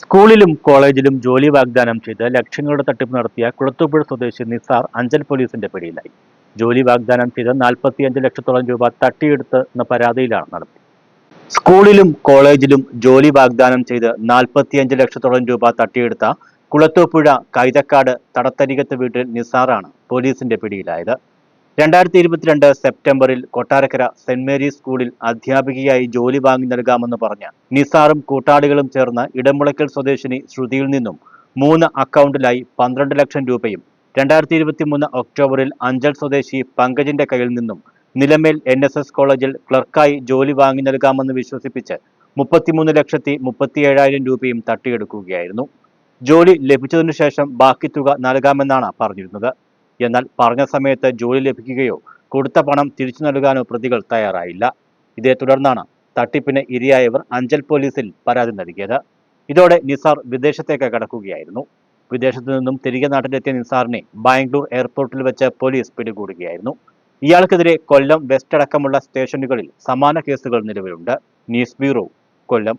സ്കൂളിലും കോളേജിലും ജോലി വാഗ്ദാനം ചെയ്ത് ലക്ഷങ്ങളുടെ തട്ടിപ്പ് നടത്തിയ കുളത്തൂപ്പുഴ സ്വദേശി നിസാർ അഞ്ചൽ പോലീസിന്റെ പിടിയിലായി. ജോലി വാഗ്ദാനം ചെയ്ത് നാൽപ്പത്തിയഞ്ച് ലക്ഷത്തോളം രൂപ തട്ടിയെടുത്ത് എന്ന പരാതിയിലാണ് നടത്തി സ്കൂളിലും കോളേജിലും ജോലി വാഗ്ദാനം ചെയ്ത് നാൽപ്പത്തിയഞ്ച് ലക്ഷത്തോളം രൂപ തട്ടിയെടുത്ത കുളത്തൂപ്പുഴ കൈതക്കാട് തടത്തരികത്ത് വീട്ടിൽ നിസാറാണ് പോലീസിന്റെ പിടിയിലായത്. രണ്ടായിരത്തി ഇരുപത്തിരണ്ട് സെപ്റ്റംബറിൽ കൊട്ടാരക്കര സെന്റ് മേരീസ് സ്കൂളിൽ അധ്യാപികയായി ജോലി വാങ്ങി നൽകാമെന്ന് പറഞ്ഞ് നിസാറും കൂട്ടാളികളും ചേർന്ന് ഇടമുളയ്ക്കൽ സ്വദേശിനി ശ്രുതിയിൽ നിന്നും മൂന്ന് അക്കൗണ്ടിലായി പന്ത്രണ്ട് ലക്ഷം രൂപയും രണ്ടായിരത്തി ഇരുപത്തി മൂന്ന് ഒക്ടോബറിൽ അഞ്ചൽ സ്വദേശി പങ്കജിന്റെ കയ്യിൽ നിന്നും നിലമേൽ എൻ എസ് എസ് കോളേജിൽ ക്ലർക്കായി ജോലി വാങ്ങി നൽകാമെന്ന് വിശ്വസിപ്പിച്ച് മുപ്പത്തിമൂന്ന് ലക്ഷത്തി മുപ്പത്തിയേഴായിരം രൂപയും തട്ടിയെടുക്കുകയായിരുന്നു. ജോലി ലഭിച്ചതിനു ശേഷം ബാക്കി തുക നൽകാമെന്നാണ് പറഞ്ഞിരുന്നത്. എന്നാൽ പറഞ്ഞ സമയത്ത് ജോലി ലഭിക്കുകയോ കൊടുത്ത പണം തിരിച്ചു നൽകാനോ പ്രതികൾ തയ്യാറായില്ല. ഇതേ തുടർന്നാണ് തട്ടിപ്പിന് ഇരയായവർ അഞ്ചൽ പോലീസിൽ പരാതി നൽകിയത്. ഇതോടെ നിസാർ വിദേശത്തേക്ക് കടക്കുകയായിരുന്നു. വിദേശത്തു നിന്നും തിരികെ നാട്ടിലെത്തിയ നിസാറിനെ ബാംഗ്ലൂർ എയർപോർട്ടിൽ വെച്ച് പോലീസ് പിടികൂടുകയായിരുന്നു. ഇയാൾക്കെതിരെ കൊല്ലം വെസ്റ്റ് അടക്കമുള്ള സ്റ്റേഷനുകളിൽ സമാന കേസുകൾ നിലവിലുണ്ട്. News bureau Kollam.